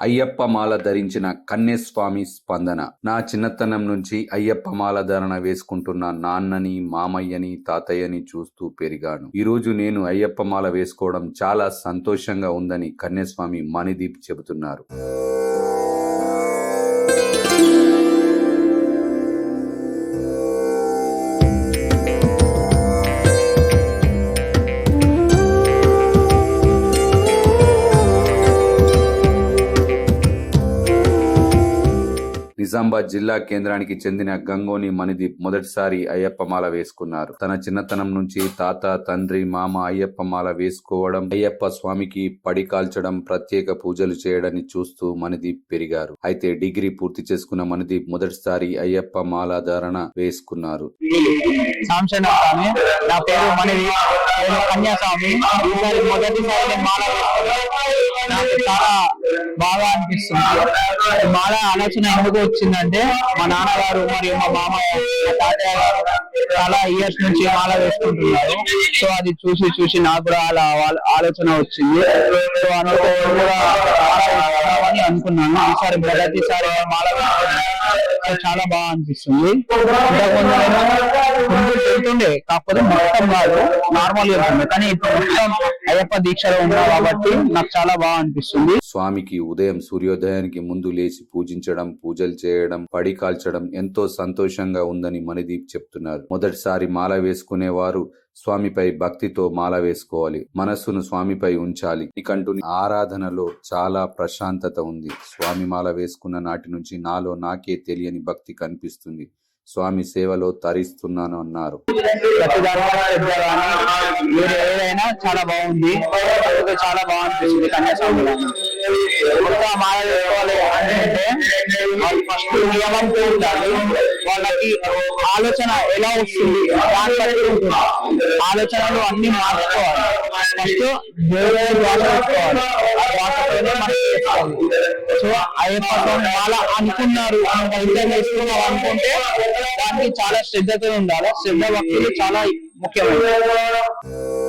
అయ్యప్ప మాల ధరించిన కన్యస్వామి స్పందన. నా చిన్నతనం నుంచి అయ్యప్ప మాల ధరణ వేసుకుంటున్న నాన్నని మామయ్యని తాతయ్యని చూస్తూ పెరిగాను. ఈరోజు నేను అయ్యప్ప మాల వేసుకోవడం చాలా సంతోషంగా ఉందని కన్యస్వామి మణిదీప్ చెబుతున్నారు. నిజామాబాద్ జిల్లా కేంద్రానికి చెందిన గంగోని మణిదీప్ మొదటిసారి అయ్యప్ప మాల వేసుకున్నారు. తన చిన్నతనం నుంచి తాత తండ్రి మామ అయ్యప్ప మాల వేసుకోవడం అయ్యప్ప స్వామికి పడి కాల్చడం ప్రత్యేక పూజలు చేయడాన్ని చూస్తూ మణిదీప్ పెరిగారు. అయితే డిగ్రీ పూర్తి చేసుకున్న మణిదీప్ మొదటిసారి అయ్యప్ప మాల ధారణ వేసుకున్నారు. నా పేరు కన్యాస్వామి ఈసారి మొదటిసారి నేను మాల నాకు చాలా బాగా అనిపిస్తుంది. మాల ఆలోచన ఎందుకు వచ్చిందంటే మా నాన్నగారు మరియు మా మామయ్య మా తాతయ్య గారు చాలా ఇయర్స్ నుంచి మాల వేసుకుంటున్నారు. సో అది చూసి చూసి నాకు కూడా అలా ఆలోచన వచ్చింది. సో అనుకో కూడా అనుకున్నాను. ఈసారి మొదటిసారి మాల వేసుకున్నాను. చాలా బాగా అనిపిస్తుంది. వెళ్తుండే కాకపోతే మొత్తం కాదు నార్మల్గా కానీ ఇప్పుడు మొత్తం అయ్యప్ప దీక్షలో ఉన్నా కాబట్టి నాకు చాలా బాగా అనిపిస్తుంది. స్వామికి ఉదయం సూర్యోదయానికి ముందు లేచి పూజించడం పూజలు చేయడం పడి కాల్చడం ఎంతో సంతోషంగా ఉందని మణిదీప్ చెప్తున్నారు. మొదటిసారి మాల వేసుకునే వారు స్వామిపై భక్తితో మాల వేసుకోవాలి. మనస్సును స్వామిపై ఉంచాలి. నీకంటూ ఆరాధనలో చాలా ప్రశాంతత ఉంది. స్వామి మాల వేసుకున్న నాటి నుంచి నాలో నాకే తెలియని భక్తి కనిపిస్తుంది. స్వామి సేవలో తరిస్తున్నాను అన్నారు. చాలా బాగుంది. చాలా బాగుంది కన్యాస్వామి మాల వేసుకోవాలి అంటే వాళ్ళు ఫస్ట్ నియమంతో ఉండాలి వాళ్ళకి ఆలోచన ఎలా వస్తుంది? దాన్ని ఆలోచనలు అన్ని మార్చుకోవాలి. ఫస్ట్ దేవుడు శ్వాస సో అయ్యప్ప స్వామి అనుకున్నారు మనం చేసుకున్నాం అనుకుంటే దానికి చాలా శ్రద్ధతో ఉండాలి. శ్రద్ధ భక్తులు చాలా ముఖ్యమైనది